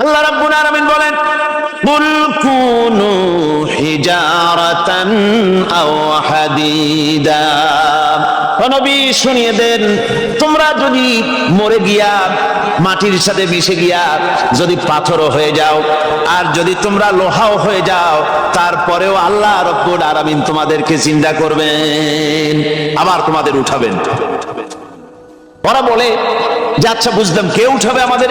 আল্লাহ রাব্বুল আলামিন বলেন, কুল কুনু হিজারাতান আও হাদিদা। নবী, শুনিয়ে দেন, তোমরা যদি মরে গিয়া, মাটির সাথে মিশে গিয়া যদি পাথরও হয়ে যাও, আর যদি তোমরা লোহাও হয়ে যাও, তারপরেও আল্লাহ রব্বুল আলামিন তোমাদেরকে চিন্তা করবেন, আবার তোমাদের উঠাবেন। ওরা বলে, যে আচ্ছা বুঝলাম, কে উঠাবে আমাদের?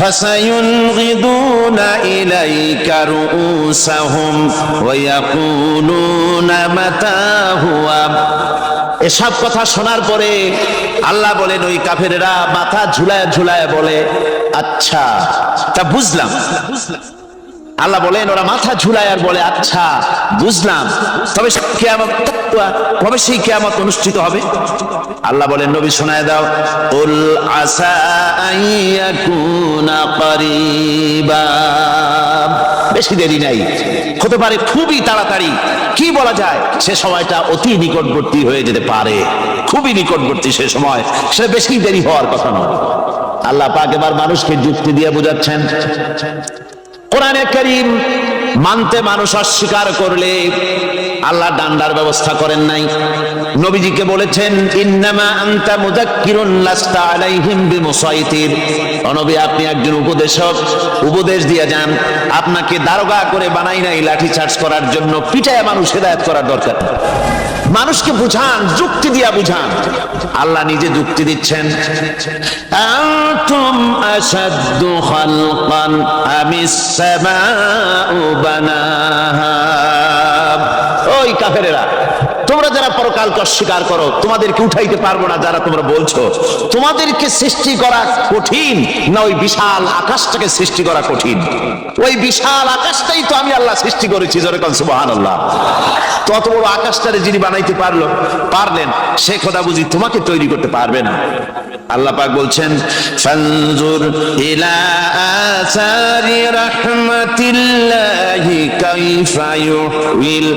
فسينغضون إليك رؤوسهم ويقولون متى هو এসব কথা শোনার পরে আল্লাহ বলেন ওই কাফেরেরা মাথা ঝুলায় ঝুলায় বলে আচ্ছা তা বুঝলাম আল্লাহ বলেন, ওরা মাথা ঝুলায় আর বলে আচ্ছা বুঝলাম। তবে কেয়ামত, কবে সেই কেয়ামত অনুষ্ঠিত হবে? আল্লাহ বলেন, নবী শোনায় দাও, উল আসা বেশি দেরি নাই। হতে পারে খুবই তাড়াতাড়ি। কি বলা যায়? সে সময়টা অতি নিকটবর্তী হয়ে যেতে পারে। খুবই নিকটবর্তী সে সময়। সে বেশি দেরি হওয়ার কথা নয়। আল্লাহ পাক এবার মানুষকে যুক্তি দিয়ে বোঝাচ্ছেন। কোরআনে করিম মানতে মানুষ অস্বীকার করলে আল্লাহ ডান্ডার ব্যবস্থা করেন নাই। নবীজিকে বলেছেন, ইন্নামা আনতা মুযাক্কিরুন লাস্তা আলাইহিম বিমুসাইতির। নবী আপনি একজন উপদেশক, উপদেশ দিয়ে যান। আপনাকে দারোগা করে বানাই নাই লাঠি চার্জ করার জন্য পিটায় মানুষ হেদায়েত করার দরকার। মানুষকে বুঝান, যুক্তি দিয়া বুঝান। আল্লাহ নিজে যুক্তি দিচ্ছেন। ওই কাফেরেরা। যারা পরকালকে অস্বীকার করো, তোমাদেরকে উঠাইতে পারব না যারা তোমরা বলছো। তোমাদেরকে সৃষ্টি করা কঠিন না ওই বিশাল আকাশটাকে সৃষ্টি করা কঠিন? ওই বিশাল আকাশটাই তো আমি আল্লাহ সৃষ্টি করেছি যেরকম সুবাহান আল্লাহ তত বড় আকাশটারে যিনি বানাইতে পারল, পারলেন, সে কথা বুঝি তোমাকে তৈরি করতে পারবে না। আল্লাহ পাক বলছেন, ফানজুর ইলা আসারি রাহমাতিল্লাহি কাইফা ইউহিল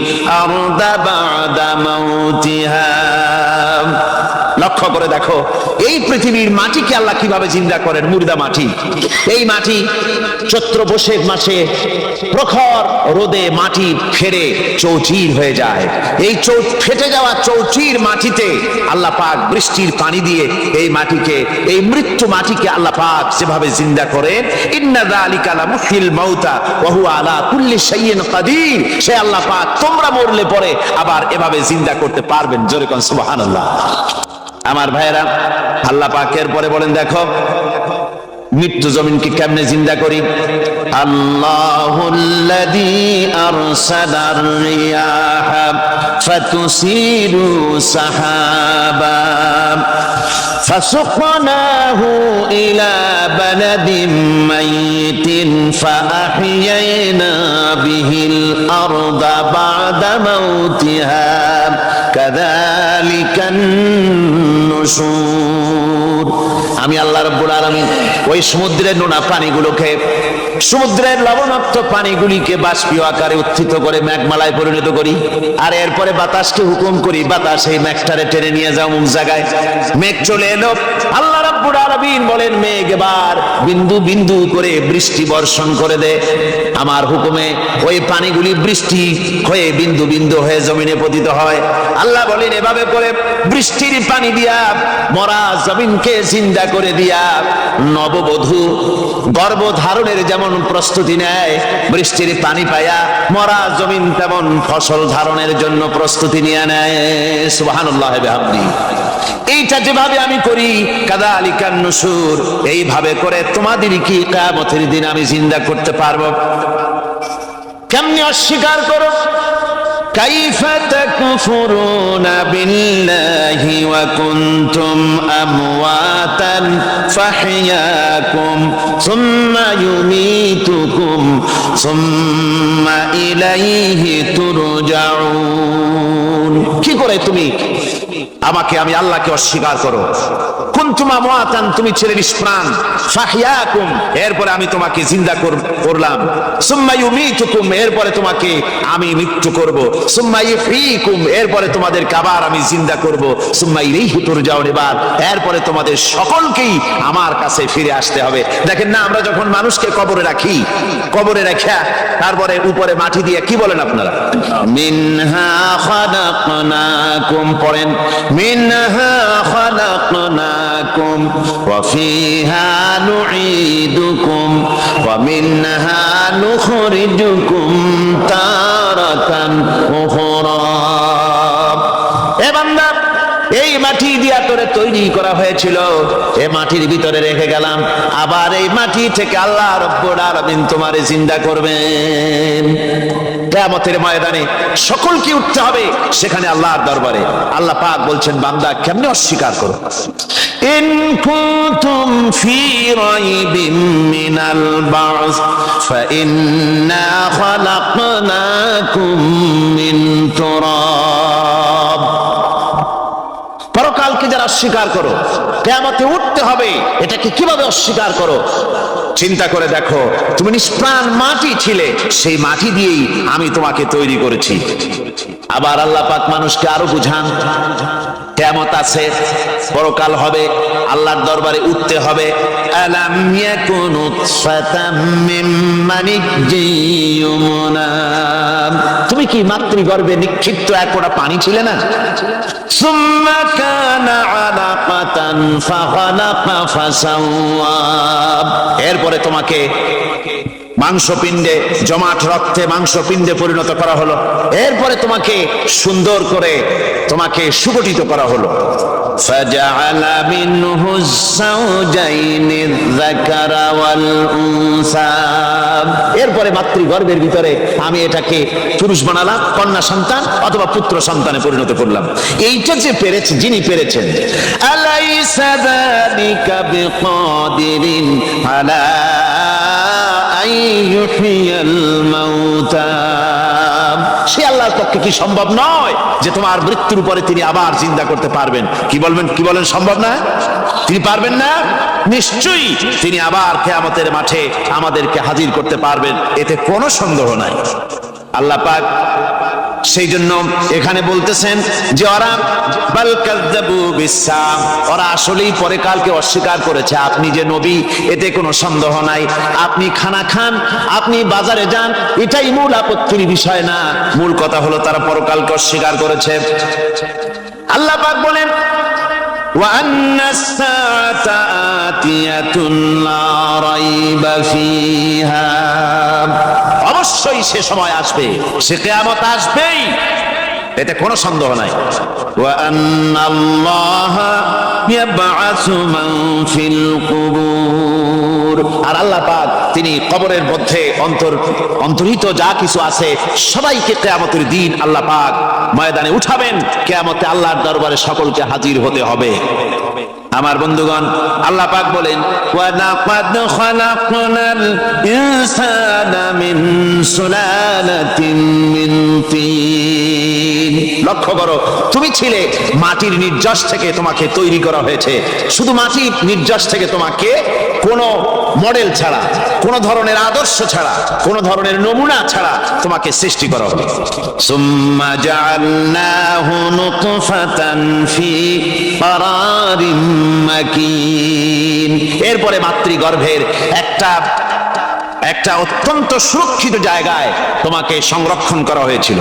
আরদা বাদা মাউতিহা লক্ষ্য করে দেখো এই পৃথিবীর মাটিকে আল্লাহ কীভাবে জিন্দা করেন? মুর্দা মাটি। এই মাটি চৈত্র বৈশাখ মাসে প্রখর রোদে মাটি ফেরে চৌচির হয়ে যায়। এই চৌ, ফেটে যাওয়া চৌচির মাটিতে আল্লাহ পাক বৃষ্টির পানি দিয়ে এই মাটিকে, এই মৃত্যু মাটিকে আল্লাহ পাক যেভাবে জিন্দা করেন, ইন্না যালিকা লামুহিল মাউতা ওয়া হুয়া আলা কুল্লি শাইইন কাদির। সে আল্লাহ পাক তোমরা মরলে পরে আবার এভাবে জিন্দা করতে পারবেন। জোরে কোন সুবহানাল্লাহ। আমার ভাইয়েরা, আল্লাহ পাকের পরে বলেন, দেখো মৃত্যু জমিনকে কেমনে জিন্দা করি? আল্লাহুল্লাযী আরসালার রিয়াহা ফাতুসিরু فسقناه إلى بلد ميت فأحيينا به الأرض بعد موتها كذلك النشور আমি আল্লাহ রব্বুল আলামিন ওই সমুদ্রের নোনা পানিগুলোকে সমুদ্রের লবণাক্ত পানিগুলিকে বাষ্পীয় আকারে উত্থিত করে মেঘমালায় পরিণত করি। আর এরপরে বাতাসকে হুকুম করি, বাতাস এই মেঘটারে টেনে নিয়ে যাও মুখ জায়গায়। মেঘ চলে এলো। আল্লাহ রাব্বুল আলামিন বলেন, মেঘ এবার বিন্দু বিন্দু করে বৃষ্টি বর্ষণ করে দে। আমার হুকুমে ওই পানিগুলি বৃষ্টি হয়ে বিন্দু বিন্দু হয়ে জমিনে পতিত হয়। আল্লাহ বলেন, এভাবে করে বৃষ্টির পানি দিয়া, মরা জমিনকে জিন্দা করে দিয়া নববধূ গর্ভধারণের যেমন প্রস্তুতি নেয়, বৃষ্টির পানি পায়া মরা জমিন তেমন ফসল ধারণের জন্য প্রস্তুতি নিয়ে নেয়। সুবহানাল্লাহ বিহামদি। এইটা যেভাবে আমি করি কাদা আলিকান নসুর, এইভাবে করে তোমাদের কি কায়ামতের দিন আমি জিন্দা করতে পারব? কেমনি অস্বীকার করো? كيف تكفرون بالله وكنتم أمواتا فحياكم ثم يميتكم ثم إليه ترجعون كي قرأت আমাকে আমি আল্লাহকে অস্বীকার করো। তুমি ছিলে নিষ্প্রাণ। এরপরে আমি তোমাকে জিন্দা করলাম। এরপরে তোমাকে আমি মৃত্যু এরপরে আমি জিন্দা এবার এরপরে তোমাদের সকলকেই আমার কাছে ফিরে আসতে হবে। দেখেন না, আমরা যখন মানুষকে কবরে রাখি, কবরে রাখা, তারপরে উপরে মাটি দিয়ে কি বলেন আপনারা? মিনহা পড়েন। নুঈদুকুম, ওয়া মিনহা নুখরিজুকুম তারাতান উখরা। এ বান্দা, এই মাটি দিয়া তোরে তৈরি করা হয়েছিল। এ মাটির ভিতরে রেখে গেলাম। আবার এই মাটি থেকে আল্লাহ রব্বুল আলামিন তোমারে জিন্দা করবেন। কিয়ামতের ময়দানে সকলকে উঠতে হবে সেখানে আল্লাহর দরবারে। আল্লাহ পাক বলছেন, বান্দা, কেমনে অস্বীকার করো? ইন কুনতুম ফি রাইবিম মিনাল বা'স ফাইন্না খালাকনাকুম মিন তুরাব। পরকালকে যারা অস্বীকার করো, কেয়ামতে উঠতে হবে, এটাকে কীভাবে অস্বীকার করো? চিন্তা করে দেখো, তুমি নিষ্প্রাণ মাটি ছিলে, সেই মাটি দিয়েই আমি তোমাকে তৈরি করেছি। আবার আল্লাহ পাক মানুষকে আরও বুঝান কেমত আছে, পরকাল হবে, আল্লাহর দরবারে উঠতে হবে। তুমি কি মাতৃগর্ভে নিক্ষিপ্ত এক কোটা পানি ছিলে না? সুম্মা কানা এরপরে তোমাকে মাংসপিণ্ডে, জমাট রক্তে মাংসপিণ্ডে পরিণত করা হলো। এরপরে তোমাকে সুন্দর করে তোমাকে সুগঠিত করা হলো। فجعل منه الزوجين الذكر والأنثى এরপরে মাতৃগর্ভের ভিতরে আমি এটাকে পুরুষ বানালাম কন্যা সন্তান অথবা পুত্র সন্তানে পরিণত করলাম এইটা যে পেরেছে যিনি পেরেছেন আলাইসা যালিকা বিকাদিরিন আলা আন ইউহইয়াল মাউতা সে আল্লাহর পক্ষে কি সম্ভব নয় যে তোমার মৃত্যুর পরে তিনি আবার চিন্তা করতে পারবেন? কি বলবেন, কি বলেন, সম্ভব না? তিনি পারবেন না? নিশ্চয়ই তিনি আবার কেয়ামতের মাঠে আমাদেরকে হাজির করতে পারবেন। এতে কোনো সন্দেহ নাই। আল্লাহ পাক সেই জন্য এখানে বলতেছেন যে ওরা বাল কাযযাবু বিসাম ওরা আসলেই পরে কালকে অস্বীকার করেছে আপনি যে নবী এতে কোনো সন্দেহ নাই আপনি খানা খান আপনি বাজারে যান এটাই মূল আপত্তির বিষয় না মূল কথা হলো তারা পরকালকে অস্বীকার করেছে আল্লাহ পাক বলেন وأن الساعة آتية لا ريب فيها অবশ্যই সে সময় আসবে। সে কেয়ামত আসবেই। এতে কোনো সন্দেহ নাই। আর আল্লাহ পাক তিনি কবরের মধ্যে অন্তর অন্তর্হিত যা কিছু আছে, সবাইকে কেয়ামতের দিন আল্লাহ পাক ময়দানে উঠাবেন। কেয়ামতে আল্লাহর দরবারে সকলকে হাজির হতে হবে। আমার বন্ধুগণ আল্লাহ পাক বলেন ওয়ালাকাদ খালাকনাল ইনসানা মিন সুলালাতিন মিন তিন। লক্ষ্য করো তুমি ছিলে মাটির নির্যাস থেকে তোমাকে তৈরি করা হয়েছে। শুধু মাটির নির্যাস থেকে তোমাকে কোনো মডেল ছাড়া কোনো ধরনের আদর্শ ছাড়া কোনো ধরনের নমুনা ছাড়া তোমাকে সৃষ্টি করা হলো। সুম্মা জাআলনাহু নুতফাতান ফি কারারিম মাকিন। এরপরে মাতৃগর্ভের একটা একটা অত্যন্ত সুরক্ষিত জায়গায় তোমাকে সংরক্ষণ করা হয়েছিল।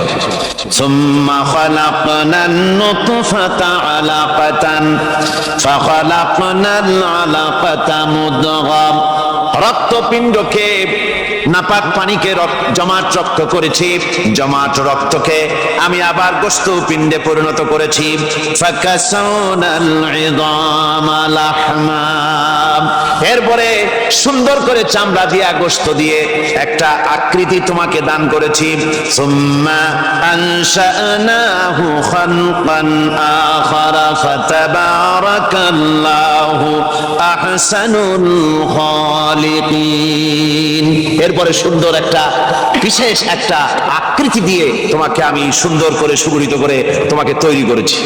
রক্তপিণ্ডকে নাপাক পানিকে জমাট রক্ত করেছি। জমাট রক্তকে আমি আবার গোস্ত পিণ্ডে পরিণত করেছি। এরপরে সুন্দর করে চামড়া দিয়া গোস্ত দিয়ে একটা আকৃতি তোমাকে দান করেছি। আখারা এরপরে সুন্দর একটা, বিশেষ একটা আকৃতি দিয়ে তোমাকে আমি সুন্দর করে সুগঠিত করে তোমাকে তৈরি করেছি।